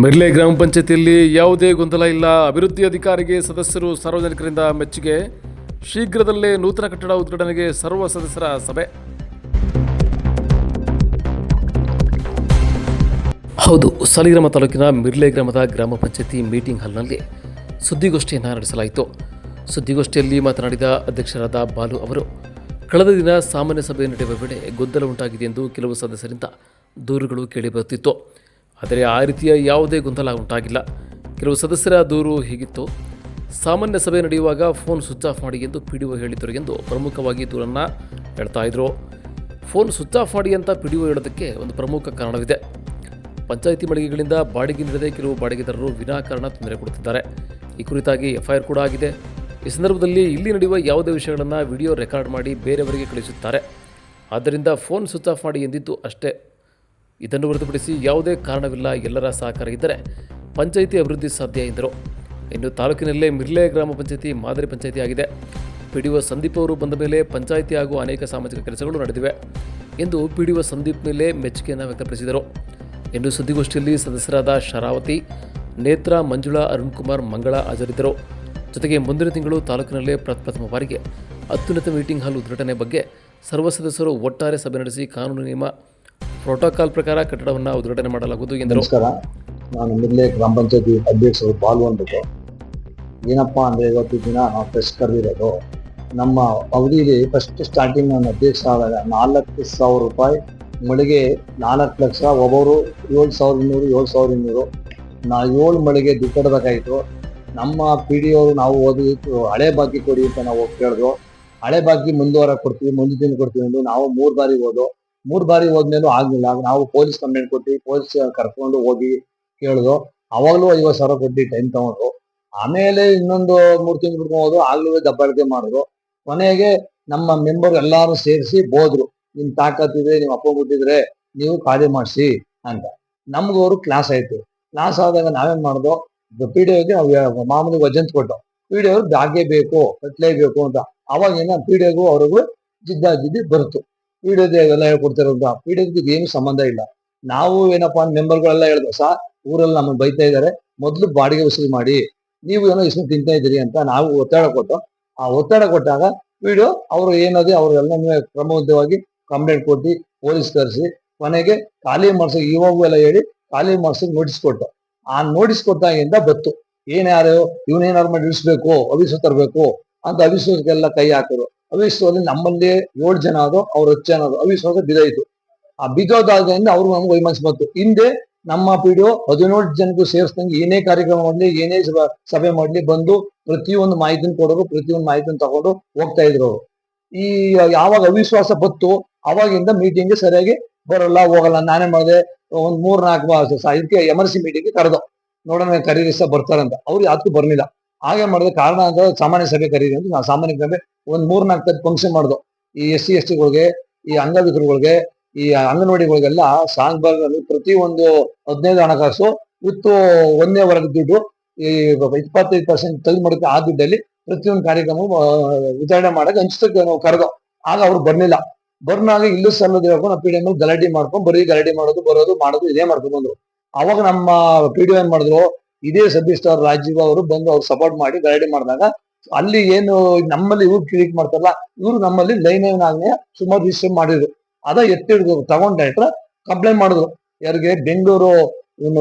ಮಿರ್ಲೆ ಗ್ರಾಮ ಪಂಚಾಯತಿಯಲ್ಲಿ ಯಾವುದೇ ಗೊಂದಲ ಇಲ್ಲ. ಅಭಿವೃದ್ಧಿ ಅಧಿಕಾರಿಗೆ ಸದಸ್ಯರು ಸಾರ್ವಜನಿಕರಿಂದ ಮೆಚ್ಚುಗೆ. ಶೀಘ್ರದಲ್ಲೇ ನೂತನ ಕಟ್ಟಡ ಉದ್ಘಾಟನೆಗೆ ಸರ್ವ ಸದಸ್ಯರ ಸಭೆ. ಹೌದು, ಸಾಲಿಗ್ರಾಮ ತಾಲೂಕಿನ ಮಿರ್ಲೆ ಗ್ರಾಮದ ಗ್ರಾಮ ಪಂಚಾಯತಿ ಮೀಟಿಂಗ್ ಹಾಲ್ನಲ್ಲಿ ಸುದ್ದಿಗೋಷ್ಠಿಯನ್ನು ನಡೆಸಲಾಯಿತು. ಸುದ್ದಿಗೋಷ್ಠಿಯಲ್ಲಿ ಮಾತನಾಡಿದ ಅಧ್ಯಕ್ಷರಾದ ಬಾಲು ಅವರು, ಕಳೆದ ದಿನ ಸಾಮಾನ್ಯ ಸಭೆ ನಡೆಯುವ ವೇಳೆ ಗೊಂದಲ ಉಂಟಾಗಿದೆ ಎಂದು ಕೆಲವು ಸದಸ್ಯರಿಂದ ದೂರುಗಳು ಕೇಳಿಬರುತ್ತಿತ್ತು ಆದರೆ ಆ ರೀತಿಯ ಯಾವುದೇ ಗೊಂದಲ ಉಂಟಾಗಿಲ್ಲ. ಕೆಲವು ಸದಸ್ಯರ ದೂರು ಹೀಗಿತ್ತು. ಸಾಮಾನ್ಯ ಸಭೆ ನಡೆಯುವಾಗ ಫೋನ್ ಸ್ವಿಚ್ ಆಫ್ ಮಾಡಿ ಎಂದು ಪಿ ಡಿ ಒ ಹೇಳಿದರು ಎಂದು ಪ್ರಮುಖವಾಗಿ ದೂರನ್ನು ಹೇಳ್ತಾ ಇದ್ರು. ಫೋನ್ ಸ್ವಿಚ್ ಆಫ್ ಮಾಡಿ ಅಂತ ಪಿ ಡಿ ಒ ಹೇಳೋದಕ್ಕೆ ಒಂದು ಪ್ರಮುಖ ಕಾರಣವಿದೆ. ಪಂಚಾಯಿತಿ ಮಳಿಗೆಗಳಿಂದ ಬಾಡಿಗೆ ನೀಡದೆ ಕೆಲವು ಬಾಡಿಗೆದಾರರು ವಿನಾಕಾರಣ ತೊಂದರೆ ಕೊಡುತ್ತಿದ್ದಾರೆ. ಈ ಕುರಿತಾಗಿ ಎಫ್ಐಆರ್ ಕೂಡ ಆಗಿದೆ. ಈ ಸಂದರ್ಭದಲ್ಲಿ ಇಲ್ಲಿ ನಡೆಯುವ ಯಾವುದೇ ವಿಷಯಗಳನ್ನು ವಿಡಿಯೋ ರೆಕಾರ್ಡ್ ಮಾಡಿ ಬೇರೆಯವರಿಗೆ ಕಳಿಸುತ್ತಾರೆ. ಆದ್ದರಿಂದ ಫೋನ್ ಸ್ವಿಚ್ ಆಫ್ ಮಾಡಿ ಎಂದಿದ್ದು ಅಷ್ಟೇ. ಇದನ್ನು ಹೊರತುಪಡಿಸಿ ಯಾವುದೇ ಕಾರಣವಿಲ್ಲ, ಎಲ್ಲರ ಸಹಕಾರ ಇದ್ದರೆ ಪಂಚಾಯಿತಿ ಅಭಿವೃದ್ಧಿ ಸಾಧ್ಯ ಎಂದರು. ಇನ್ನು ತಾಲೂಕಿನಲ್ಲೇ ಮಿರ್ಲೆ ಗ್ರಾಮ ಪಂಚಾಯಿತಿ ಮಾದರಿ ಪಂಚಾಯಿತಿ ಆಗಿದೆ ಪಿ ಡಿ ಒ ಸಂದೀಪ್ ಅವರು ಬಂದ ಮೇಲೆ ಪಂಚಾಯಿತಿ ಹಾಗೂ ಅನೇಕ ಸಾಮಾಜಿಕ ಕೆಲಸಗಳು ನಡೆದಿವೆ ಎಂದು ಪಿ ಡಿ ಒ ಸಂದೀಪ್ ಮೇಲೆ ಮೆಚ್ಚುಗೆಯನ್ನು ವ್ಯಕ್ತಪಡಿಸಿದರು. ಇನ್ನು ಸುದ್ದಿಗೋಷ್ಠಿಯಲ್ಲಿ ಸದಸ್ಯರಾದ ಶರಾವತಿ, ನೇತ್ರ, ಮಂಜುಳಾ ಅರುಣ್ ಕುಮಾರ್ ಮಂಗಳ ಹಾಜರಿದ್ದರು. ಜೊತೆಗೆ ಮುಂದಿನ ತಿಂಗಳು ತಾಲೂಕಿನಲ್ಲೇ ಪ್ರಪ್ರಥಮ ಬಾರಿಗೆ ಅತ್ಯುನ್ನತ ಮೀಟಿಂಗ್ ಹಾಲ್ ಉದ್ಘಾಟನೆ ಬಗ್ಗೆ ಸರ್ವ ಸದಸ್ಯರು ಒಟ್ಟಾರೆ ಸಭೆ ನಡೆಸಿ ಕಾನೂನು ನಿಯಮ ಪ್ರೋಟೋಕಾಲ್ ಪ್ರಕಾರ ಕಟ್ಟಡವನ್ನು ಉದ್ಘಾಟನೆ ಮಾಡಲಾಗುವುದು ಎಂದರು. ನಮಸ್ಕಾರ. ನಾನು ಮಿರ್ಲೆ ಗ್ರಾಮ ಪಂಚಾಯತಿ ಅಧ್ಯಕ್ಷರು ಬಾಲು ಅಂದ್ಬಿಟ್ಟು ಏನಪ್ಪಾ ಅಂದರೆ ಇವತ್ತು ದಿನ ಫ್ರೆಶ್ ಕರೆದಿರೋದು, ನಮ್ಮ ಅವಧಿಲಿ ಫಸ್ಟ್ ಸ್ಟಾರ್ಟಿಂಗ್ ನಾನು ಅಧ್ಯಕ್ಷ ಆದಾಗ ನಾಲ್ಕು ಸಾವಿರ ರೂಪಾಯಿ, ಮಳಿಗೆ ನಾಲ್ಕು ಲಕ್ಷ, ಒಬ್ಬರು ಏಳು ಸಾವಿರದ ಇನ್ನೂರು, ಏಳು ಸಾವಿರದ ಇನ್ನೂರು. ನಾ ಏಳು ಮಳಿಗೆ ದುಡ್ಡು ನಮ್ಮ ಪಿ ಡಿ ಅವರು ನಾವು ಓದಿ, ಹಳೆ ಬಾಕಿ ಕೊಡಿ ಅಂತ ನಾವು ಕೇಳಿದ್ರು. ಹಳೆ ಬಾಕಿ ಮುಂದುವರ ಕೊಡ್ತೀವಿ, ಮುಂದಿನ ದಿನ ಕೊಡ್ತೀವಿ ಎಂದು ನಾವು ಮೂರು ಬಾರಿ ಓದು. ಮೂರ್ ಬಾರಿ ಹೋದ್ಮೇಲೂ ಆಗ್ಲಿಲ್ಲ. ನಾವು ಪೊಲೀಸ್ ಕಂಪ್ಲೇಂಟ್ ಕೊಟ್ಟು ಪೊಲೀಸ್ ಕರ್ಕೊಂಡು ಹೋಗಿ ಕೇಳಿದ್ರು ಅವಾಗ್ಲೂ ಐವತ್ತು ಸಾವಿರ ಕೊಟ್ಟು ಟೈಮ್ ತಗೊಂಡ್ರು ಆಮೇಲೆ ಇನ್ನೊಂದು ಮೂರ್ ತಿಂಗಳು ಬಿಡ್ಕೊಂಡು ಹೋದ್ರು ಆಗ್ಲೂ ದಬ್ಬಾಳಿಕೆ ಮಾಡಿದ್ರು. ಕೊನೆಗೆ ನಮ್ಮ ಮೆಂಬರ್ ಎಲ್ಲಾರು ಸೇರಿಸಿ ಹೋದ್ರು. ನಿಮ್ ತಾಕತ್ತಿದೆ ನಿಮ್ ಅಪ್ಪ ಬಿಟ್ಟಿದ್ರೆ ನೀವು ಖಾಲಿ ಮಾಡಿಸಿ ಅಂತ. ನಮ್ಗೂ ಅವರು ಕ್ಲಾಸ್ ಆಯ್ತು. ಕ್ಲಾಸ್ ಆದಾಗ ನಾವೇನ್ ಮಾಡಿದ್ರು ಪಿ ಡಿ ಒಗೆ ಮಾಮೂಲಿ ವಜಂತ್ ಕೊಟ್ಟು. ಪಿ ಡಿ ಬ್ಯಾಗೇ ಬೇಕು ಕಟ್ಲೇಬೇಕು ಅಂತ. ಅವಾಗ ಏನ ಪಿ ಡಿ ಅವ್ರಿಗೂ ಜಿದ್ದಾಜಿದ್ದಿ ಬರುತ್ತು. ಪಿಡಿಒ ಎಲ್ಲ ಹೇಳ್ಕೊಡ್ತಾರಂತ ಪಿಡಿಒ ಏನು ಸಂಬಂಧ ಇಲ್ಲ. ನಾವು ಏನಪ್ಪಾ ಮೆಂಬರ್ಗಳೆಲ್ಲ ಹೇಳಿದ್ರು ಸಾ, ಊರಲ್ಲಿ ನಮ್ಮನ್ನು ಬೈತಾ ಇದ್ದಾರೆ, ಮೊದ್ಲು ಬಾಡಿಗೆ ವಸೂಲಿ ಮಾಡಿ, ನೀವು ಏನೋ ಇಷ್ಟು ತಿಂತಾ ಇದ್ದೀರಿ ಅಂತ ನಾವು ಒತ್ತಡ ಕೊಟ್ಟು, ಆ ಒತ್ತಡ ಕೊಟ್ಟಾಗ ವಿಡಿಯೋ ಅವರು ಏನದೇ ಅವ್ರಿಗೆಲ್ಲ ಕ್ರಮಬದ್ಧವಾಗಿ ಕಂಪ್ಲೇಂಟ್ ಕೊಟ್ಟು ಪೊಲೀಸ್ ತರಿಸಿ ಕೊನೆಗೆ ಖಾಲಿ ಮಾಡ್ಸೋ ಇವಾಗೂ ಎಲ್ಲ ಹೇಳಿ ಖಾಲಿ ಮಾಡ್ಸೋಕೆ ನೋಟಿಸ್ ಕೊಟ್ಟು, ಆ ನೋಟಿಸ್ ಕೊಟ್ಟಾಗಿಂದ ಬತ್ತು. ಏನ್ ಯಾರು ಇವನೇನಾರು ಮಾಡಿ ಇಳಿಸ್ಬೇಕು ಅವಿಸು ತರಬೇಕು ಅಂತ ಅವಿಶ್ವಾಸಕ್ಕೆಲ್ಲ ಕೈ ಹಾಕಿದ್ರು ಅವಿಶ್ವಾಸದಲ್ಲಿ ನಮ್ಮಲ್ಲಿ ಏಳು ಜನ ಅದು ಅವ್ರು ಹತ್ತು ಜನ ಅದು ಅವಿಶ್ವಾಸ ಬಿದ್ದೋಯ್ತು ಆ ಬಿದ್ದೋದಾದ್ರಿಂದ ಅವ್ರು ನಮ್ಗೆ ವೈಮನ್ಸ್ ಬಂತು. ಹಿಂದೆ ನಮ್ಮ ಪಿಡಿಒ ಹದಿನೇಳು ಜನಕ್ಕೂ ಸೇರಿಸ್ದಂಗೆ ಏನೇ ಕಾರ್ಯಕ್ರಮ ಮಾಡಲಿ, ಏನೇ ಸಭ- ಮಾಡ್ಲಿ ಬಂದು ಪ್ರತಿಯೊಂದು ಮಾಹಿತಿನ ಕೊಡೋರು, ಪ್ರತಿಯೊಂದು ಮಾಹಿತಿನ ತಗೊಂಡು ಹೋಗ್ತಾ ಇದ್ರು ಅವರು. ಈ ಯಾವಾಗ ಅವಿಶ್ವಾಸ ಬತ್ತು ಅವಾಗಿಂದ ಮೀಟಿಂಗ್ ಸರಿಯಾಗಿ ಬರಲ್ಲ, ಹೋಗಲ್ಲ. ನಾನೇ ಮಾಡಿದೆ, ಒಂದ್ ಮೂರ್ ನಾಲ್ಕು ಇದಕ್ಕೆ ಎಮರ್ಜೆನ್ಸಿ ಮೀಟಿಂಗ್ ಕರೆದು. ನೋಡೋಣ, ಕರೀರಿ ಬರ್ತಾರಂತ. ಅವ್ರು ಯಾವ್ದಕ್ಕೂ ಬರ್ಲಿಲ್ಲ. ಹಾಗೆ ಮಾಡಿದ ಕಾರಣ ಅಂತ ಸಾಮಾನ್ಯ ಸಭೆ ಕರೀರಿ ಅಂತ ನಾವು ಸಾಮಾನ್ಯ ಸಭೆ ಒಂದ್ ಮೂರ್ನಾಲ್ಕು ನಾಲ್ಕು ಫಂಕ್ಷನ್ ಮಾಡ್ದು. ಈ ಎಸ್ ಸಿ, ಎಸ್ ಟಿಗಳಿಗೆ, ಈ ಅಂಗವಿಕಲಗಳಿಗೆ ಈ ಅಂಗನವಾಡಿಗಳಿಗೆಲ್ಲ ಸಾಂಗ್ ಅಲ್ಲಿ ಪ್ರತಿ ಒಂದು ಹದಿನೈದು ಹಣಕಾಸು ಇತ್ತು ಒಂದೇ ವರ್ಗ ದುಡ್ಡು, ಈ ಇಪ್ಪತ್ತೈದು ಪರ್ಸೆಂಟ್ ತೆಗೆದು ಮಾಡೋಕೆ ಆ ದುಡ್ಡಲ್ಲಿ ಪ್ರತಿಯೊಂದು ಕಾರ್ಯಕ್ರಮ ವಿತರಣೆ ಮಾಡಕ್ಕೆ ಹಂಚತಕ್ಕೆ ನಾವು ಕರೆದು. ಆಗ ಅವ್ರು ಬರ್ಲಿಲ್ಲ. ಬರ್ನಾಗ ಇಲ್ಲೂ ಸಲ್ಲದ ನಾವು ಪಿ ಡಿ ಗಲಾಟೆ ಮಾಡ್ಕೊಂಡು ಬರೀ ಗಲಾಟೆ ಮಾಡೋದು, ಬರೋದು, ಮಾಡೋದು, ಇದೇ ಮಾಡ್ಕೊಂಡು ಬಂದ್ರು. ಅವಾಗ ನಮ್ಮ ಪಿ ಡಿ ಏನ್ ಮಾಡಿದ್ರು ಇದೇ ಸಬ್ ಅವ್ರ ರಾಜೀವ್ ಅವರು ಬಂದು ಅವ್ರು ಸಪೋರ್ಟ್ ಮಾಡಿ ಗಲಾಟೆ ಮಾಡಿದಾಗ ಅಲ್ಲಿ ಏನು ನಮ್ಮಲ್ಲಿ ಇವ್ರು ಕ್ಲಿಕ್ ಮಾಡ್ತಾರಲ್ಲ, ಇವ್ರು ನಮ್ಮಲ್ಲಿ ಲೈನ್ ಆಗ್ನೇ ಸುಮಾರು ರಿಜಿಸ್ಟರ್ ಮಾಡಿದ್ರು. ಅದ ಎತ್ತಿ ಹಿಡಿದು ತಗೊಂಡ್ ಡೈರೆಕ್ಟರ್ ಕಂಪ್ಲೇಂಟ್ ಮಾಡಿದ್ರು. ಯಾರಿಗೆ ಬೆಂಗಳೂರು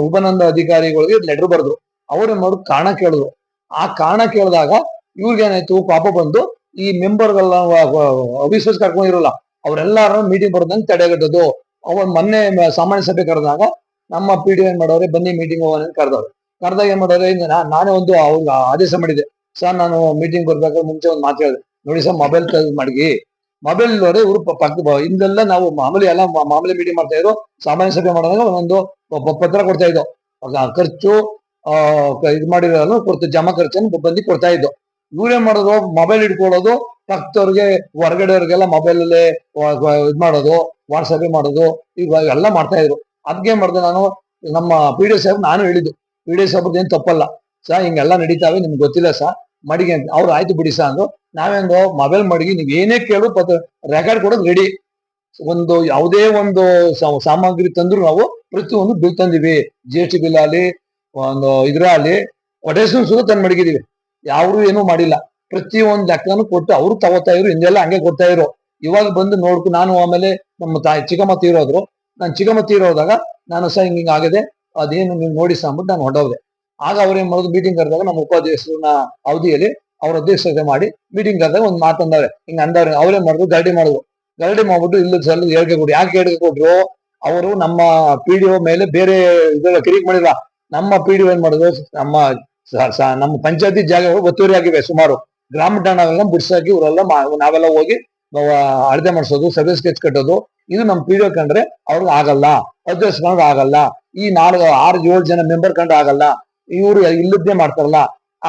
ಉಪನಂದ ಅಧಿಕಾರಿಗಳಿಗೆ ಲೆಟರ್ ಬರೆದ್ರು. ಅವರೇ ಮಾಡಿದ್ರು? ಕಾರಣ ಕೇಳಿದ್ರು. ಆ ಕಾರಣ ಕೇಳಿದಾಗ ಇವ್ರಿಗೆ ಏನಾಯ್ತು? ಪಾಪ ಬಂದು ಈ ಮೆಂಬರ್ಗೆಲ್ಲ ಅವಿಶ್ವಾಸ ಕರ್ಕೊಂಡಿರಲ್ಲ ಅವರೆಲ್ಲಾರು ಮೀಟಿಂಗ್ ಬರೋದಂಗೆ ತಡೆಗಟ್ಟದು. ಅವ್ರು ಮೊನ್ನೆ ಸಾಮಾನ್ಯ ಸಭೆ ಕರೆದಾಗ ನಮ್ಮ ಪಿ ಡಿ ಏನ್ ಮಾಡೋರೆ ಬನ್ನಿ ಮೀಟಿಂಗ್ ಹೋಗೋಣ ಕರೆದವ್ರು. ಕರೆದಾಗ ಏನ್ ಮಾಡೋದ್ರೆ ನಾನೇ ಒಂದು ಅವ್ರಿಗೆ ಆದೇಶ ಮಾಡಿದೆ. ಸರ್, ನಾನು ಮೀಟಿಂಗ್ ಬರ್ಬೇಕಾದ್ರೆ ಮುಂಚೆ ಒಂದು ಮಾತು ಹೇಳಿದೆ. ನೋಡಿ ಸರ್ ಮೊಬೈಲ್ ಮಾಡಿ ಮೊಬೈಲ್ ಅವರೇ ಇವರು ಪಕ್ಕ ಹಿಂದೆಲ್ಲ ನಾವು ಮಾಮೂಲಿ ಎಲ್ಲ ಮಾಮೂಲಿ ಮೀಟಿಂಗ್ ಮಾಡ್ತಾ ಇದ್ರು. ಸಾಮಾನ್ಯ ಸಭೆ ಮಾಡಿದಾಗ ಒಂದೊಂದು ಪತ್ರ ಕೊಡ್ತಾ ಇದ್ದೋ. ಖರ್ಚು, ಆ ಇದು ಮಾಡಿರೋನು ಕೊಡ್ತು ಜಮಾ ಖರ್ಚನ್ನು ಬಂದು ಕೊಡ್ತಾ ಇದ್ದೋ. ಇವ್ರೇನ್ ಮಾಡೋದು? ಮೊಬೈಲ್ ಇಟ್ಕೊಳ್ಳೋದು ಪಕ್ಕದವ್ರಿಗೆ, ಹೊರಗಡೆಯವ್ರಿಗೆಲ್ಲ ಮೊಬೈಲ್ ಅಲ್ಲಿ ಇದು ಮಾಡೋದು ವಾಟ್ಸಪ್ ಮಾಡೋದು ಇವಾಗ ಎಲ್ಲ ಮಾಡ್ತಾ ಇದ್ರು. ಅದ್ಕೆ ಮಾಡಿದೆ ನಾನು? ನಮ್ಮ ಪಿ ಡಿ ಸಾಹೇಬ್ ನಾನು ಹೇಳಿದ್ದು. ಪಿ ಡಿ ಸಾಹೇಬ್ ಏನು ತಪ್ಪಲ್ಲ. ಸಾ, ಹಿಂಗೆಲ್ಲ ನಡೀತಾವೆ, ನಿಮ್ಗೆ ಗೊತ್ತಿಲ್ಲ ಸಾ. ಮಡಿಗೆ ಅಂತ, ಅವ್ರು ಆಯ್ತು ಬಿಡಿ ಸಾ ಅಂದ್ರು. ನಾವೇನು ಮೊಬೈಲ್ ಮಡಿಗೆ, ನೀವು ಏನೇ ಕೇಳು ರೆಕಾರ್ಡ್ ಕೊಡೋದು ರೆಡಿ ಒಂದು ಯಾವುದೇ ಒಂದು ಸಾಮಗ್ರಿ ತಂದ್ರು ನಾವು ಪ್ರತಿಯೊಂದು ಬಿಲ್ ತಂದಿವಿ. ಜಿ ಎಸ್ ಟಿ ಬಿಲ್ ಆಗಲಿ, ಒಂದು ಇದ್ರಲ್ಲಿ ಕೊಟೇಶನ್ ಸುದ ತಂದು ಮಡಗಿದೀವಿ. ಯಾರು ಏನೂ ಮಾಡಿಲ್ಲ. ಪ್ರತಿ ಒಂದು ಲೆಕ್ಕನು ಕೊಟ್ಟು ಅವರು ತಗೋತಾ ಇದ್ರು ಹಿಂದೆಲ್ಲ ಹಂಗೆ ಕೊಡ್ತಾ ಇದ್ರು. ಇವಾಗ ಬಂದು ನೋಡ್ಕೊ, ನಾನು ಆಮೇಲೆ ನಮ್ಮ ತಾಯಿ ಚಿಕ್ಕಮ್ಮ ತೀರೋದ್ರು. ನಾನು ಚಿಕ್ಕಮ್ಮ ತೀರೋದಾಗ ನಾನು ಸಹ ಹಿಂಗೆ ಹಿಂಗೆ ಆಗದೆ. ಅದೇನು ನೀವು ನೋಡಿ ಅಂದ್ಬಿಟ್ಟು ನಾನು ಹೊರಟೋದೆ ಆಗ ಅವ್ರೇನ್ ಮಾಡೋದು? ಮೀಟಿಂಗ್ ಕರೆದಾಗ ನಮ್ಮ ಉಪಾಧ್ಯಕ್ಷರನ್ನ ಅವಧಿಯಲ್ಲಿ ಅವ್ರ ಅಧ್ಯಕ್ಷತೆ ಮಾಡಿ ಮೀಟಿಂಗ್ ಕರೆದಾಗ ಒಂದು ಮಾತಂದವ್ರೆ ಹಿಂಗ ಅಂದವ್ರೆ. ಅವ್ರೇನ್ ಮಾಡಿದ್ರು? ಗರಡಿ ಮಾಡಿದ್ರು ಗರಡಿ ಮಾಡ್ಬಿಟ್ಟು ಇಲ್ಲ ಸಲ ಹೇಳಿಕೆ ಕೊಡಿ. ಯಾಕೆ ಹೇಳಿಕೆ ಕೊಟ್ರು? ಅವರು ನಮ್ಮ ಪಿ ಡಿ ಮೇಲೆ ಬೇರೆ ಇದೆಲ್ಲ ಕಿರಿಕ್ ಮಾಡಿಲ್ಲ ನಮ್ಮ ಪಿ ಡಿ ಏನ್ ಮಾಡಿದ್ರು ನಮ್ಮ ನಮ್ಮ ಪಂಚಾಯತಿ ಜಾಗಗಳು ಒತ್ತುವರಿ ಆಗಿವೆ ಸುಮಾರು. ಗ್ರಾಮ ಠಾಣೆಲ್ಲ ಬಿಡ್ಸಾಕಿ ಇವರೆಲ್ಲ ನಾವೆಲ್ಲ ಹೋಗಿ ಅಳತೆ ಮಾಡಿಸೋದು ಸರ್ವಿಸ್ ಸ್ಕೆಚ್ ಕಟ್ಟೋದು. ಇದು ಪಿ ಡಿ ಕಂಡ್ರೆ ಅವ್ರಿಗೆ ಆಗಲ್ಲ ಅಡ್ಜಸ್ಟ್ ಕಂಡ್ರೆ ಆಗಲ್ಲ, ಈ ನಾಲ್ಕು, ಆರು, ಏಳು ಜನ ಮೆಂಬರ್ ಕಂಡ್ರೆ ಆಗಲ್ಲ, ಇವರು ಇಲ್ಲದ್ದೇ ಮಾಡ್ತಾರಲ್ಲ,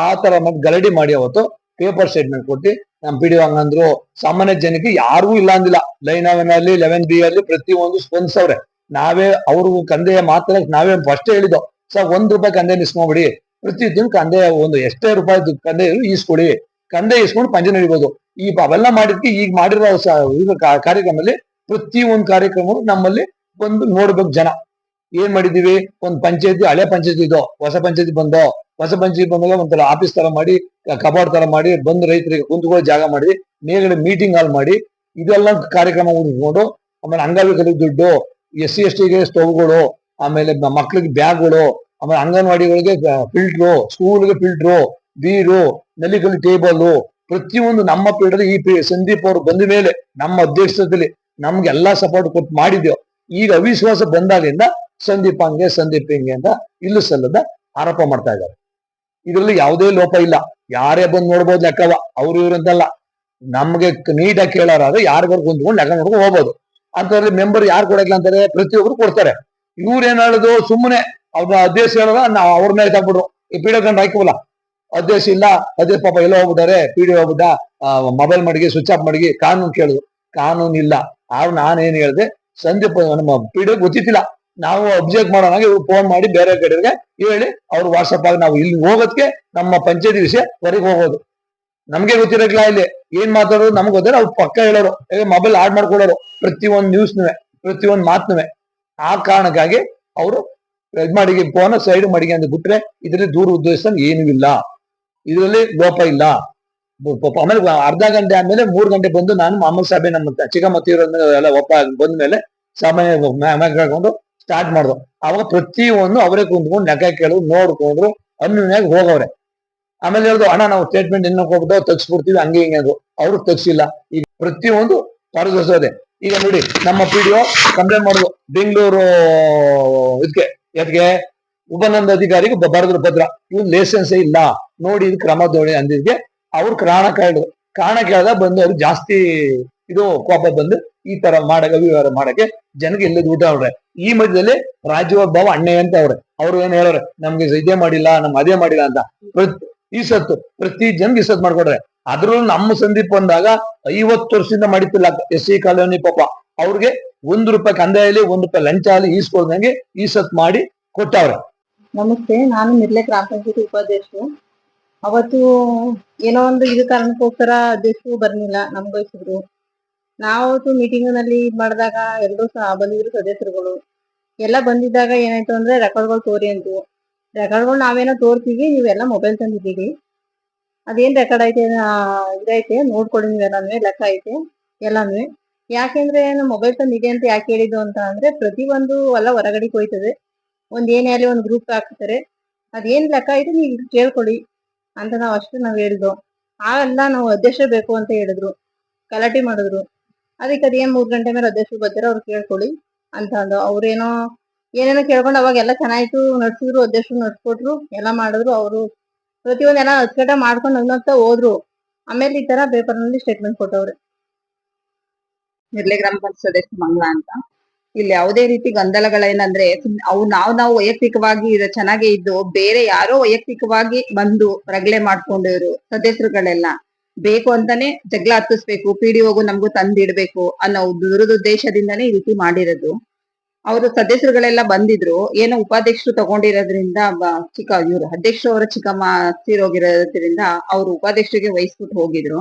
ಆ ತರ ಮತ್ತೆ ಗರಡಿ ಮಾಡಿ ಅವತ್ತು ಪೇಪರ್ ಸ್ಟೇಟ್ಮೆಂಟ್ ಕೊಟ್ಟು ನಮ್ಮ ಪಿ ಡಿ ಹಂಗಂದ್ರು, ಸಾಮಾನ್ಯ ಜನಕ್ಕೆ ಯಾರಿಗೂ ಇಲ್ಲ ಅಂದಿಲ್ಲ. ಲೈನ್ ಅವೆನ್ ಅಲ್ಲಿ ಲೆವೆನ್ ಬಿ ಅಲ್ಲಿ ಪ್ರತಿ ಒಂದು ಸ್ಪಂದಿಸವ್ರೆ ನಾವೇ ಅವ್ರಿಗೂ ಕಂದೆಯ ಮಾತ್ರ ನಾವೇ ಫಸ್ಟ್ ಹೇಳಿದ್ದು. ಸರ್, ಒಂದ್ ರೂಪಾಯಿ ಕಂದೆ ಇಸ್ಕೊಂಬಿಡಿ ಪ್ರತಿ ದಿನ ಕಂದೆ ಒಂದು ಎಷ್ಟೇ ರೂಪಾಯಿ ಕಂದೆ ಈಸ್ಕೊಡಿ. ಕಂದೆ ಇಸ್ಕೊಂಡು ಪಂಜೆ ನಡಿಬೋದು. ಈ ಅವೆಲ್ಲ ಮಾಡಿದ್ಕೆ ಈಗ ಮಾಡಿರೋ ಕಾರ್ಯಕ್ರಮದಲ್ಲಿ ಪ್ರತಿ ಒಂದು ಕಾರ್ಯಕ್ರಮ ನಮ್ಮಲ್ಲಿ ಬಂದು ನೋಡ್ಬೇಕು ಜನ. ಏನ್ ಮಾಡಿದೀವಿ? ಒಂದ್ ಪಂಚಾಯತಿ, ಹಳೆ ಪಂಚಾಯತಿ ಇದೋ ಹೊಸ ಪಂಚಾಯತಿ ಬಂದೋ, ಹೊಸ ಪಂಚಾಯತಿ ಬಂದಾಗ ಒಂಥರ ಆಫೀಸ್ ತರ ಮಾಡಿ, ಕಬಾರ್ಡ್ ತರ ಮಾಡಿ, ಬಂದು ರೈತರಿಗೆ ಕುಂತ್ಕೊಳ್ಳೋ ಜಾಗ ಮಾಡಿ, ಮೇಲ್ಗಡೆ ಮೀಟಿಂಗ್ ಹಾಲ್ ಮಾಡಿ, ಇದೆಲ್ಲ ಕಾರ್ಯಕ್ರಮ ಉಳಿಸ್ಕೊಂಡು ಆಮೇಲೆ ಅಂಗವಿಕಲಿಗೆ ದುಡ್ಡು ಎಸ್ ಸಿ ಎಸ್ ಟಿಗೆ ಸ್ಟೋವ್ಗಳು, ಆಮೇಲೆ ಮಕ್ಳಿಗೆ ಬ್ಯಾಗ್ಗಳು, ಆಮೇಲೆ ಅಂಗನವಾಡಿಗಳಿಗೆ ಫಿಲ್ಟ್ರು ಸ್ಕೂಲ್ಗೆ ಫಿಲ್ಟ್ರು ಬೀರು ನಲಿಕಲಿ ಟೇಬಲ್ ಪ್ರತಿಯೊಂದು ನಮ್ಮ ಪೀಠದ ಈ ಸಂದೀಪ್ ಅವರು ಬಂದ ಮೇಲೆ ನಮ್ಮ ಅಧ್ಯಕ್ಷತೆಯಲ್ಲಿ ನಮ್ಗೆ ಎಲ್ಲಾ ಸಪೋರ್ಟ್ ಕೊಟ್ಟು ಮಾಡಿದ್ಯೋ, ಈಗ ಅವಿಶ್ವಾಸ ಬಂದಾಗಿಂದ ಸಂದೀಪ್ ಹಂಗೆ, ಸಂದೀಪ್ ಹಿಂಗೆ ಅಂತ ಇಲ್ಲೂ ಸಲ್ಲದ ಆರೋಪ ಮಾಡ್ತಾ ಇದ್ದಾರೆ. ಇದರಲ್ಲಿ ಯಾವುದೇ ಲೋಪ ಇಲ್ಲ. ಯಾರೇ ಬಂದು ನೋಡ್ಬೋದು ಲೆಕ್ಕವ, ಅವ್ರು ಇವ್ರು ಅಂತಲ್ಲ. ನಮ್ಗೆ ನೀಟಾಗಿ ಕೇಳಾರಾದ್ರೆ ಯಾರಿಗಾರು ಕುಂತ್ಕೊಂಡು ಲೆಕ್ಕ ನೋಡ್ಕೊಂಡು ಹೋಗ್ಬೋದು. ಅಂತಂದ್ರೆ ಮೆಂಬರ್ ಯಾರು ಕೊಡಕ್ಕಿಲ್ಲ ಅಂತಾರೆ ಪ್ರತಿಯೊಬ್ರು ಕೊಡ್ತಾರೆ. ಇವ್ರು ಏನ್ ಹೇಳೋದು ಸುಮ್ಮನೆ ಅವ್ರ ಅಧ್ಯಕ್ಷ ಹೇಳೋದ ನಾವು ಅವ್ರ ಮೇಲೆ ತಗ್ಬಿಡ್ರು ಈ ಪೀಡಿಯೋ ಕಂಡು ಹಾಕುವಲ್ಲ. ಅಧ್ಯಕ್ಷ ಇಲ್ಲ ಅಧ್ಯಕ್ಷ ಪಾಪ ಎಲ್ಲ ಹೋಗ್ಬಿಟ್ಟಾರೆ ಪೀಡಿಯೋ ಹೋಗ್ಬಿಟ್ಟ ಮೊಬೈಲ್ ಮಡಗಿ ಸ್ವಿಚ್ ಆಫ್ ಮಡಗಿ, ಕಾನೂನು ಕೇಳುದು. ಕಾನೂನು ಇಲ್ಲ. ಆಗ ನಾನೇನ್ ಹೇಳ್ದೆ, ಸಂದೀಪ್ ನಮ್ಮ ಪಿ ಡಿ ಗೊತ್ತಿತ್ತಿಲ್ಲ. ನಾವು ಅಬ್ಜೆಕ್ಟ್ ಮಾಡೋಣ ಇವ್ರು ಫೋನ್ ಮಾಡಿ ಬೇರೆ ಕಡೆಗೆ ಹೇಳಿ, ಅವ್ರು ವಾಟ್ಸಪ್ ಆಗಿ ನಾವು ಇಲ್ಲಿ ಹೋಗೋದಕ್ಕೆ ನಮ್ಮ ಪಂಚಾಯತಿ ವಿಷಯ ಹೊರಗೆ ಹೋಗೋದು. ನಮ್ಗೆ ಗೊತ್ತಿರಕ್ಲ ಇಲ್ಲಿ. ಏನ್ ಮಾತಾಡೋದು ನಮ್ಗೆ ಗೊತ್ತಿಲ್ಲ, ಅವ್ರು ಪಕ್ಕ ಹೇಳೋರು. ಮೊಬೈಲ್ ಆಡ್ ಮಾಡ್ಕೊಳ್ಳೋರು ಪ್ರತಿಯೊಂದು ನ್ಯೂಸ್ನುವೆ ಪ್ರತಿಯೊಂದು ಮಾತುನುವೆ. ಆ ಕಾರಣಕ್ಕಾಗಿ ಅವರು ಇದ್ ಮಾಡಿಗೆ ಫೋನ್ ಸೈಡ್ ಮಾಡಿಗೆ ಅಂತ ಬಿಟ್ರೆ ಇದ್ರಲ್ಲಿ ದೂರ ಉದ್ದೇಶ ಏನೂ ಇಲ್ಲ. ಇದರಲ್ಲಿ ಲೋಪ ಇಲ್ಲ. ಆಮೇಲೆ ಅರ್ಧ ಗಂಟೆ ಆದ್ಮೇಲೆ ಮೂರು ಗಂಟೆ ಬಂದು ನಾನು ಮಾಮೂಲ್ ಸಭೆ ನಮ್ಮ ಚಿಕ್ಕಮ್ಮ ತೀರೋದ್ಮೇಲೆ ಎಲ್ಲ ಒಪ್ಪ ಬಂದ್ಮೇಲೆ ಸಾಮಾನ್ಯ ಹಾಕೊಂಡು ಸ್ಟಾರ್ಟ್ ಮಾಡಿದ್ರು ಅವಾಗ ಪ್ರತಿಯೊಂದು ಅವರೇ ಕುಂತ್ಕೊಂಡು ಲೆಕ್ಕ ಕೇಳಿದ್ರು, ನೋಡ್ಕೊಂಡ್ರು ಅನ್ಯಾಗಿ ಹೋಗವ್ರೆ. ಆಮೇಲೆ ಹೇಳ್ದು ಹಣ ನಾವು ಸ್ಟೇಟ್ಮೆಂಟ್ ಇನ್ನು ಹೋಗ್ಬಿಟ್ಟು ತಗ್ಸ್ಬಿಡ್ತೀವಿ, ಹಂಗೆ ಹಿಂಗೆ ಅಂದ್ರು. ಅವ್ರು ತಗ್ಸಿಲ್ಲ. ಈಗ ಪ್ರತಿಯೊಂದು ಪಾರದರ್ಶಕತೆ ಈಗ ನೋಡಿ, ನಮ್ಮ ಪಿ ಡಿ ಕಂಪ್ಲೇಂಟ್ ಮಾಡುದು. ಬೆಂಗಳೂರು, ಇದಕ್ಕೆ ಯಾಕೆ ಉಪನಂದ ಅಧಿಕಾರಿಗೆ ಬರೆದ್ರು ಭದ್ರ. ಇವ್ ಲೈಸೆನ್ಸ್ ಇಲ್ಲ. ನೋಡಿ ಇದು ಕ್ರಮ ದೋಣಿ ಅಂದಿದ್ಗೆ. ಅವ್ರು ಕಾರಣ ಕೇಳಿದ್ರು ಕಾರಣ ಕೇಳ್ದ ಬಂದು ಅವ್ರು ಜಾಸ್ತಿ ಇದು ಕೋಪ ಬಂದು ಈ ತರ ಮಾಡಕ್ಕೆ, ಅವ್ಯವಹಾರ ಮಾಡಕ್ಕೆ ಜನಕ್ಕೆ ಇಲ್ಲದ ಊಟ ಅವ್ರೆ ಈ ಮಧ್ಯದಲ್ಲಿ ರಾಜ್ಯೋದ್ಭವ ಅಣ್ಣೆ ಅಂತ ಅವ್ರೆ. ಅವ್ರು ಏನ್ ಹೇಳೋರೆ? ನಮ್ಗೆ ಇದೇ ಮಾಡಿಲ್ಲ, ನಮ್ ಅದೇ ಮಾಡಿಲ್ಲ ಅಂತ. ಈ ಸತ್ತು ಪ್ರತಿ ಜನ್ಗೆ ಈ ಸತ್ ಮಾಡ್ಕೊಡ್ರೆ. ಅದ್ರಲ್ಲೂ ನಮ್ಮ ಸಂದೀಪ್ ಬಂದಾಗ ಐವತ್ತು ವರ್ಷದಿಂದ ಮಾಡಿತಿಲ್ಲ ಎಸ್ ಸಿ ಕಾಲೋನಿ ಪಾಪ. ಅವ್ರಿಗೆ ಒಂದ್ ರೂಪಾಯಿ ಕಂದಾಯಲ್ಲಿ, ಒಂದ್ ರೂಪಾಯಿ ಲಂಚ ಅಲ್ಲಿ ಈಸ್ಕೊಳ್ದಂಗೆ ಈ ಸತ್ ಮಾಡಿ ಕೊಟ್ಟವ್ರೆ. ನಮಸ್ತೆ, ನಾನು ಮಿರ್ಲೆ ಗ್ರಾಮ ಪಂಚಾಯತಿ ಉಪಾಧ್ಯಕ್ಷರು. ಅವತ್ತು ಏನೋ ಒಂದು ಇದು ಕಾರಣಕ್ಕೋಸ್ಕರ ಅಧ್ಯಕ್ಷರು ಬರ್ಲಿಲ್ಲ, ನಮ್ಗೆ ವಹಿಸಿದ್ರು ನಾವತ್ತು ಮೀಟಿಂಗ್ನಲ್ಲಿ ಮಾಡಿದಾಗ ಎಲ್ಲರೂ ಸಹ ಬಂದಿದ್ರು ಸದಸ್ಯರುಗಳು. ಎಲ್ಲ ಬಂದಿದ್ದಾಗ ಏನಾಯ್ತು ಅಂದ್ರೆ ರೆಕಾರ್ಡ್ಗಳು ತೋರಿ ಅಂತು ರೆಕಾರ್ಡ್ಗಳು ನಾವೇನೋ ತೋರ್ತೀವಿ, ನೀವೆಲ್ಲ ಮೊಬೈಲ್ ತಂದಿದ್ದೀರಿ. ಅದೇನ್ ರೆಕಾರ್ಡ್ ಐತೆ ಇದೈತೆ ನೋಡ್ಕೊಡಿ ನೀವೆಲ್ಲಾನು ಲೆಕ್ಕ ಐತೆ ಎಲ್ಲಾನು ಯಾಕೆಂದ್ರೆ ಮೊಬೈಲ್ ತಂದಿದೆ ಅಂತ ಯಾಕೆ ಹೇಳಿದ್ದು ಅಂತ ಅಂದ್ರೆ ಪ್ರತಿ ಒಂದು ಎಲ್ಲ ಹೊರಗಡೆ ಹೋಯ್ತದೆ. ಒಂದ್ ಏನೇ ಅಲ್ಲಿ ಒಂದ್ ಗ್ರೂಪ್ ಹಾಕ್ತಾರೆ. ಅದೇನ್ ಲೆಕ್ಕ ಇದೆ ನೀವು ಕೇಳ್ಕೊಳ್ಳಿ ಅಂತ ನಾವ್ ಅಷ್ಟೇ ನಾವ್ ಹೇಳಿದ್ವು. ಆಗೆಲ್ಲ ನಾವು ಅಧ್ಯಕ್ಷ ಬೇಕು ಅಂತ ಹೇಳಿದ್ರು. ಗಲಾಟೆ ಮಾಡಿದ್ರು. ಅದಕ್ಕೆ ಅದೇನು ಮೂರ್ ಗಂಟೆ ಮೇಲೆ ಅಧ್ಯಕ್ಷರು ಬರ್ತಾರೆ ಅವ್ರು ಕೇಳ್ಕೊಳ್ಳಿ ಅಂತ ಅಂದು ಅವ್ರೇನೋ ಏನೇನೋ ಕೇಳ್ಕೊಂಡು ಅವಾಗ ಎಲ್ಲ ಚೆನ್ನಾಯ್ತು, ನಡ್ಸಿದ್ರು, ಅಧ್ಯಕ್ಷರು ನಡ್ಸ್ಕೊಟ್ರು, ಎಲ್ಲ ಮಾಡಿದ್ರು. ಅವರು ಪ್ರತಿಯೊಂದೆಲ್ಲ ಅಚ್ಚುಕಟ್ಟ ಮಾಡ್ಕೊಂಡು ನಗ್ನಗ್ತಾ ಹೋದ್ರು. ಆಮೇಲೆ ಈ ತರ ಪೇಪರ್ನಲ್ಲಿ ಸ್ಟೇಟ್ಮೆಂಟ್ ಕೊಟ್ಟವ್ರೆ. ನಿರ್ಲೆ ಗ್ರಾಮ ಪಂಚಾಯತ್ ಸದಸ್ಯ ಮಂಗಳ ಅಂತ. ಇಲ್ಲಿ ಯಾವುದೇ ರೀತಿ ಗೊಂದಲಗಳೇನಂದ್ರೆ ಅವು ನಾವು ನಾವು ವೈಯಕ್ತಿಕವಾಗಿ ಇದು ಚೆನ್ನಾಗೇ ಇದ್ದು ಬೇರೆ ಯಾರೋ ವೈಯಕ್ತಿಕವಾಗಿ ಬಂದು ರಗಳೆ ಮಾಡ್ಕೊಂಡಿರು ಸದಸ್ಯರುಗಳೆಲ್ಲ. ಬೇಕು ಅಂತಾನೆ ಜಗಳ ಹತ್ತಿಸ್ಬೇಕು, ಪಿ ಡಿ ಹೋಗು ನಮಗೂ ತಂದಿಡ್ಬೇಕು ಅನ್ನೋ ದುರುದ್ದೇಶದಿಂದಾನೇ ಈ ರೀತಿ ಮಾಡಿರೋದು. ಅವರು ಸದಸ್ಯರುಗಳೆಲ್ಲ ಬಂದಿದ್ರು, ಏನೋ ಉಪಾಧ್ಯಕ್ಷರು ತಗೊಂಡಿರೋದ್ರಿಂದ ಚಿಕ್ಕ ಇವರು ಅಧ್ಯಕ್ಷರು ಅವರ ಚಿಕ್ಕಮ್ಮ ತೀರೋಗಿರೋದ್ರಿಂದ ಅವರು ಉಪಾಧ್ಯಕ್ಷರಿಗೆ ವಹಿಸ್ಬಿಟ್ಟು ಹೋಗಿದ್ರು.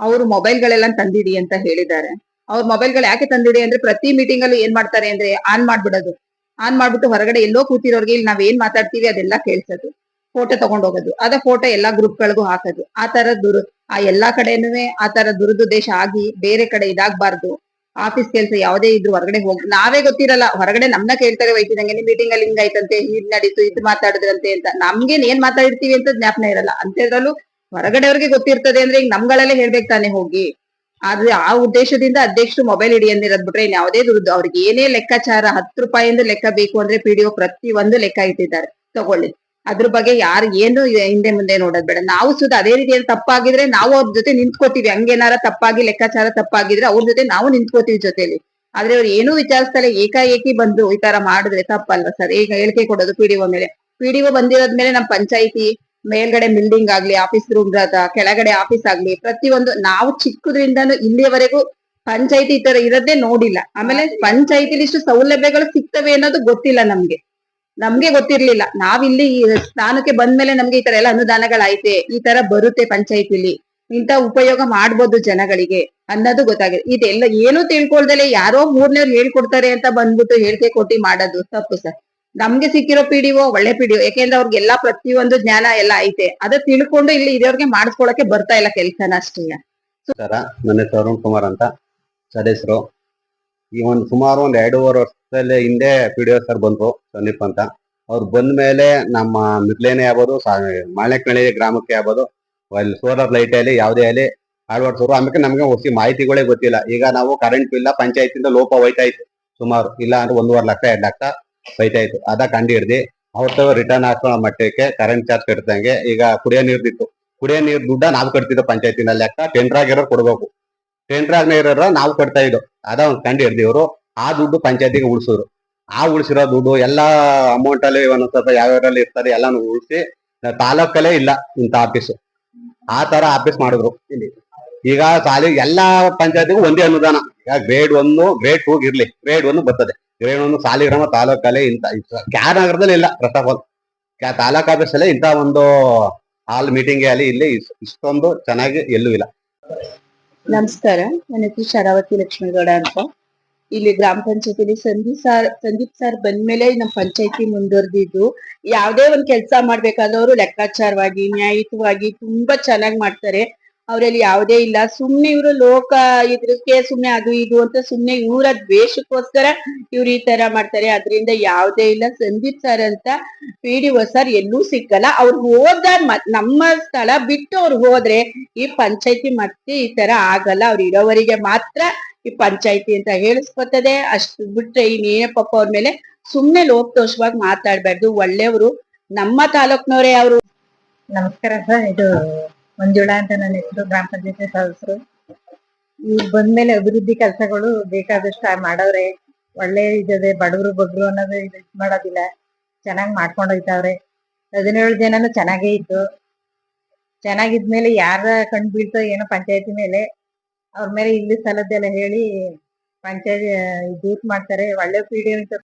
ಅವರು ಮೊಬೈಲ್ಗಳೆಲ್ಲ ತಂದಿಡಿ ಅಂತ ಹೇಳಿದ್ದಾರೆ. ಅವ್ರ ಮೊಬೈಲ್ಗಳು ಯಾಕೆ ತಂದಿದೆ ಅಂದ್ರೆ ಪ್ರತಿ ಮೀಟಿಂಗ್ ಅಲ್ಲಿ ಏನ್ ಮಾಡ್ತಾರೆ ಅಂದ್ರೆ ಆನ್ ಮಾಡ್ಬಿಡೋದು. ಆನ್ ಮಾಡ್ಬಿಟ್ಟು ಹೊರಗಡೆ ಎಲ್ಲೋ ಕೂತಿರೋರ್ಗೆ ಇಲ್ಲಿ ನಾವ್ ಏನ್ ಮಾತಾಡ್ತೀವಿ ಅದೆಲ್ಲ ಕೇಳ್ಸೋದು. ಫೋಟೋ ತಗೊಂಡ್ ಹೋಗೋದು ಅದ ಫೋಟೋ ಎಲ್ಲಾ ಗ್ರೂಪ್ ಗಳಿಗೂ ಹಾಕೋದು. ಆ ತರ ದುರು, ಆ ಎಲ್ಲಾ ಕಡೆನೂ ಆ ತರ ದುರುದ್ದೇಶ ಆಗಿ ಬೇರೆ ಕಡೆ ಇದಾಗಬಾರ್ದು. ಆಫೀಸ್ ಕೆಲಸ ಯಾವ್ದೇ ಇದ್ರು ಹೊರಗಡೆ ಹೋಗ್, ನಾವೇ ಗೊತ್ತಿರಲ್ಲ. ಹೊರಗಡೆ ನಮ್ನ ಕೇಳ್ತಾರೆ ವೈದ್ಯರಂಗೆ ಮೀಟಿಂಗ್ ಅಲ್ಲಿ ಹಿಂಗಾಯ್ತಂತೆ ಇದ್ ನಡೀತು, ಇದ್ ಮಾತಾಡಿದ್ರಂತೆ ಅಂತ. ನಮ್ಗೆ ಏನ್ ಮಾತಾಡಿರ್ತೀವಿ ಅಂತ ಜ್ಞಾಪನ ಇರಲ್ಲ. ಅಂತದ್ರಲ್ಲೂ ಹೊರಗಡೆ ಅವ್ರಿಗೆ ಗೊತ್ತಿರ್ತದೆ ಅಂದ್ರೆ ಈಗ ನಮ್ಗಳಲ್ಲೇ ಹೇಳ್ಬೇಕು ತಾನೆ ಹೋಗಿ. ಆದ್ರೆ ಆ ಉದ್ದೇಶದಿಂದ ಅಧ್ಯಕ್ಷರು ಮೊಬೈಲ್ ಹಿಡಿ ಅಂದಿರೋದ್ ಬಿಟ್ರೆ ಇನ್ ಯಾವುದೇ ದುಡ್ಡು ಅವ್ರಿಗೆ ಏನೇ ಲೆಕ್ಕಾಚಾರ ಹತ್ತು ರೂಪಾಯಿಂದ ಲೆಕ್ಕ ಬೇಕು ಅಂದ್ರೆ ಪಿಡಿಒ ಪ್ರತಿ ಒಂದು ಲೆಕ್ಕ ಇಟ್ಟಿದ್ದಾರೆ. ತಗೊಳ್ಳಿ. ಅದ್ರ ಬಗ್ಗೆ ಯಾರು ಏನು ಹಿಂದೆ ಮುಂದೆ ನೋಡೋದ್ ಬೇಡ. ನಾವು ಸುದ ಅದೇ ರೀತಿಯಲ್ಲಿ ತಪ್ಪಾಗಿದ್ರೆ ನಾವು ಅವ್ರ ಜೊತೆ ನಿಂತ್ಕೋತೀವಿ. ಹಂಗೇನಾರ ತಪ್ಪಾಗಿ ಲೆಕ್ಕಾಚಾರ ತಪ್ಪಾಗಿದ್ರೆ ಅವ್ರ ಜೊತೆ ನಾವು ನಿಂತ್ಕೋತೀವಿ ಜೊತೆಲಿ. ಆದ್ರೆ ಅವ್ರು ಏನೂ ವಿಚಾರಿಸ್ತಲೇ ಏಕಾಏಕಿ ಬಂದು ಈ ತರ ಮಾಡಿದ್ರೆ ತಪ್ಪಲ್ವಾ ಸರ್? ಈಗ ಹೇಳಿಕೆ ಕೊಡೋದು ಪಿಡಿಒ ಮೇಲೆ. ಪಿಡಿಒ ಬಂದಿರೋದ್ಮೇಲೆ ನಮ್ ಪಂಚಾಯಿತಿ ಮೇಲ್ಗಡೆ ಬಿಲ್ಡಿಂಗ್ ಆಗ್ಲಿ ಆಫೀಸ್ ರೂಮ್ ಕೆಳಗಡೆ ಆಫೀಸ್ ಆಗ್ಲಿ ಪ್ರತಿಯೊಂದು ನಾವು ಚಿಕ್ಕದ್ರಿಂದಾನು ಇಲ್ಲಿಯವರೆಗೂ ಪಂಚಾಯತಿ ಈ ತರ ಇರೋದೇ ನೋಡಿಲ್ಲ. ಆಮೇಲೆ ಪಂಚಾಯತಿಲಿ ಇಷ್ಟು ಸೌಲಭ್ಯಗಳು ಸಿಗ್ತವೆ ಅನ್ನೋದು ಗೊತ್ತಿಲ್ಲ ನಮ್ಗೆ. ನಮ್ಗೆ ಗೊತ್ತಿರ್ಲಿಲ್ಲ. ನಾವಿಲ್ಲಿ ಈ ಸ್ಥಾನಕ್ಕೆ ಬಂದ್ಮೇಲೆ ನಮ್ಗೆ ಈ ತರ ಎಲ್ಲ ಅನುದಾನಗಳಾಯ್ತೆ ಈ ತರ ಬರುತ್ತೆ ಪಂಚಾಯತಿಲಿ ಇಂತ ಉಪಯೋಗ ಮಾಡ್ಬೋದು ಜನಗಳಿಗೆ ಅನ್ನೋದು ಗೊತ್ತಾಗಿದೆ. ಇದೆಲ್ಲ ಏನು ತಿಳ್ಕೊಳ್ದಲೆ ಯಾರೋ ಮೂರನೇವ್ರು ಹೇಳ್ಕೊಡ್ತಾರೆ ಅಂತ ಬಂದ್ಬಿಟ್ಟು ಹೇಳಿಕೆ ಕೊಟ್ಟಿ ಮಾಡೋದು ತಪ್ಪು ಸರ್. ನಮ್ಗೆ ಸಿಕ್ಕಿರೋ ಪಿಡಿಒ ಒಳ್ಳೆ ಪಿಡಿಒ ಯಾಕೆಂದ್ರೆ ಅವ್ರಿಗೆಲ್ಲ ಪ್ರತಿಯೊಂದು ಜ್ಞಾನ ಎಲ್ಲ ಐತೆ. ಅದ ತಿಳ್ಕೊಂಡು ಇಲ್ಲಿ ಇರೋರ್ಗೆ ಮಾಡಿಸ್ಕೊಳಕ್ಕೆ ಬರ್ತಾ ಇಲ್ಲ ಕೆಲ್ಸನ ಅಷ್ಟೇ. ಸರ, ನನ್ನ ಹೆಸರು ಅರುಣ್ ಕುಮಾರ್ ಅಂತ. ಸದಸ್ಯರು ಈ ಒಂದು ಸುಮಾರು ಒಂದು ಎರಡೂವರೆ ವರ್ಷದಲ್ಲಿ ಹಿಂದೆ ಪಿ ಡಿ ಸರ್ ಬಂದ್ರು ಸಂದೀಪ್ ಅಂತ. ಅವ್ರು ಬಂದ ಮೇಲೆ ನಮ್ಮ ಮಿರ್ಲೇನೆ ಆಗ್ಬೋದು ಮಾಳನಕಳ್ಳಿ ಗ್ರಾಮಕ್ಕೆ ಆಗ್ಬೋದು. ಅಲ್ಲಿ ಸೋಲಾರ್ ಲೈಟ್ ಅಲ್ಲಿ, ಯಾವುದೇ ಅಲ್ಲಿ ಅಳವಡಿಸೋರು ಆಮೇಲೆ ನಮಗೆ ಹೊಸ ಮಾಹಿತಿಗಳೇ ಗೊತ್ತಿಲ್ಲ. ಈಗ ನಾವು ಕರೆಂಟ್ ಬಿಲ್ಲ ಪಂಚಾಯತಿಂದ ಲೋಪ ಹೋಯ್ತಾ ಇತ್ತು ಸುಮಾರು. ಇಲ್ಲ ಅಂದ್ರೆ ಒಂದೂವರೆ ಲಕ್ಷ, ಎರಡು ಲಕ್ಷ. ಇತ್ತು ಅದ ಕಂಡು ಹಿಡ್ದು ಅವತ್ತು ರಿಟರ್ನ್ ಹಾಕೊಳ್ಳೋ ಮಟ್ಟಕ್ಕೆ ಕರೆಂಟ್ ಚಾರ್ಜ್ ಕಟ್ದಂಗೆ ಈಗ ಕುಡಿಯೋ ನೀರ್ದಿತ್ತು ಕುಡಿಯೋ ನೀರ್ ದುಡ್ಡ ನಾವು ಕಟ್ತಿದ್ದೋ ಪಂಚಾಯತಿನ ಲೆಕ್ಕ ಟೆಂಡರ್ ಆಗಿರೋರು ಕೊಡ್ಬೇಕು. ಟೆಂಡರ್ ಆಗಿರೋರ ನಾವು ಕಟ್ತಾ ಇದ್ದೋ. ಅದ ಒಂದು ಕಂಡು ಹಿಡ್ದಿವ್ರು ಆ ದುಡ್ಡು ಪಂಚಾಯತಿಗೆ ಉಳಿಸಿದ್ರು ಆ ಉಳಿಸಿರೋ ದುಡ್ಡು ಎಲ್ಲಾ ಅಮೌಂಟ್ ಅಲ್ಲಿ ಒಂದೊಂದ್ ಸ್ವಲ್ಪ ಯಾವ್ಯಾವ್ರಲ್ಲಿ ಇರ್ತಾರೆ ಎಲ್ಲಾನು ಉಳಿಸಿ, ತಾಲೂಕಲ್ಲೇ ಇಲ್ಲ ಇಂಥ ಆಫೀಸ್ ಆ ತರ ಆಫೀಸ್ ಮಾಡಿದ್ರು. ಇಲ್ಲಿ ಈಗ ಸಾಲಿ ಎಲ್ಲಾ ಪಂಚಾಯತಿಗೂ ಒಂದೇ ಅನುದಾನ. ಈಗ ಗ್ರೇಡ್ ಒಂದು ಗ್ರೇಡ್ ಟೂ ಇರ್ಲಿ. ಗ್ರೇಡ್ ಒಂದು ಬರ್ತದೆ. ಒಂದು ಸಾಲಿಗ್ರಾಮ ತಾಲೂಕಲ್ಲೇ ಇಂತ ಕ್ಯಾರ್ ನಗರದಲ್ಲಿ ಇಲ್ಲ ಫಸ್ಟ್ ಆಫ್ ಆಲ್ ತಾಲೂಕ್ ಆಫೀಸಲ್ಲೇ ಇಂತ ಒಂದು ಹಾಲ್ ಮೀಟಿಂಗ್ ಅಲ್ಲಿ ಇಲ್ಲಿ ಇಷ್ಟೊಂದು ಚೆನ್ನಾಗಿ ಎಲ್ಲೂ ಇಲ್ಲ. ನಮಸ್ಕಾರ, ನನ್ನ ಹೆಸರು ಶರಾವತಿ ಲಕ್ಷ್ಮೇಗೌಡ ಅಂತ. ಇಲ್ಲಿ ಗ್ರಾಮ ಪಂಚಾಯತಿಲಿ ಸಂದೀಪ್ ಸರ್ ಸಂದೀಪ್ ಸರ್ ಬಂದ್ಮೇಲೆ ನಮ್ಮ ಪಂಚಾಯತಿ ಮುಂದುವರೆದಿದ್ದು. ಯಾವುದೇ ಒಂದು ಕೆಲಸ ಮಾಡ್ಬೇಕಾದ್ರೆ ಅವರು ಲೆಕ್ಕಾಚಾರವಾಗಿ, ನ್ಯಾಯಯುತವಾಗಿ ತುಂಬಾ ಚೆನ್ನಾಗಿ ಮಾಡ್ತಾರೆ. ಅವರಲ್ಲಿ ಯಾವುದೇ ಇಲ್ಲ. ಸುಮ್ನೆ ಇವರು ಲೋಕ ಇದ್ರಕ್ಕೆ ಸುಮ್ನೆ ಅದು ಇದು ಅಂತ ಸುಮ್ನೆ ಇವರ ದ್ವೇಷಕ್ಕೋಸ್ಕರ ಇವ್ರು ಈ ತರ ಮಾಡ್ತಾರೆ. ಅದರಿಂದ ಯಾವುದೇ ಇಲ್ಲ. ಸಂದೀಪ್ ಸರ್ ಅಂತ ಪಿ ಡಿ ಒ ಸರ್ ಎಲ್ಲೂ ಸಿಕ್ಕಲ್ಲ. ಅವ್ರು ಹೋದ ನಮ್ಮ ಸ್ಥಳ ಬಿಟ್ಟು ಅವ್ರು ಹೋದ್ರೆ ಈ ಪಂಚಾಯತಿ ಮತ್ತೆ ಈ ತರ ಆಗಲ್ಲ. ಅವ್ರು ಇರೋವರಿಗೆ ಮಾತ್ರ ಈ ಪಂಚಾಯತಿ ಅಂತ ಹೇಳಿಸ್ಕೊತದೆ. ಅಷ್ಟು ಬಿಟ್ರೆ ಇನ್ನೇನೇ ಪಾಪ ಅವ್ರ ಮೇಲೆ ಸುಮ್ನೆ ಲೋಪದೋಷವಾಗಿ ಮಾತಾಡ್ಬಾರ್ದು. ಒಳ್ಳೆಯವರು ನಮ್ಮ ತಾಲೂಕ್ನವರೇ ಅವರು. ನಮಸ್ಕಾರ ಸರ್. ಇದು ಮಂಜುಳಾ ಅಂತ ನನ್ನ ಹೆಸರು, ಗ್ರಾಮ ಪಂಚಾಯತಿ ಸದಸ್ಯರು. ಇವ್ರು ಬಂದ್ಮೇಲೆ ಅಭಿವೃದ್ಧಿ ಕೆಲಸಗಳು ಬೇಕಾದಷ್ಟು ಮಾಡವ್ರೆ. ಒಳ್ಳೆ ಇದೇ ಬಡವರು ಬಗ್ರು ಅನ್ನೋದು ಇದು ಮಾಡೋದಿಲ್ಲ. ಚೆನ್ನಾಗಿ ಮಾಡ್ಕೊಂಡು ಹೋಯ್ತಾವ್ರೆ. ಹದಿನೇಳು ಜನನು ಚೆನ್ನಾಗೇ ಇತ್ತು. ಚೆನ್ನಾಗಿದ್ಮೇಲೆ ಯಾರ ಕಣ್ ಬೀಳ್ತೋ ಏನೋ ಪಂಚಾಯತಿ ಮೇಲೆ, ಅವ್ರ ಮೇಲೆ ಇಲ್ಲಿ ಸಲದ್ದೆಲ್ಲ ಹೇಳಿ ಪಂಚಾಯತಿ ದೂರ ಮಾಡ್ತಾರೆ. ಒಳ್ಳೆ ಪೀಡಿಯೋ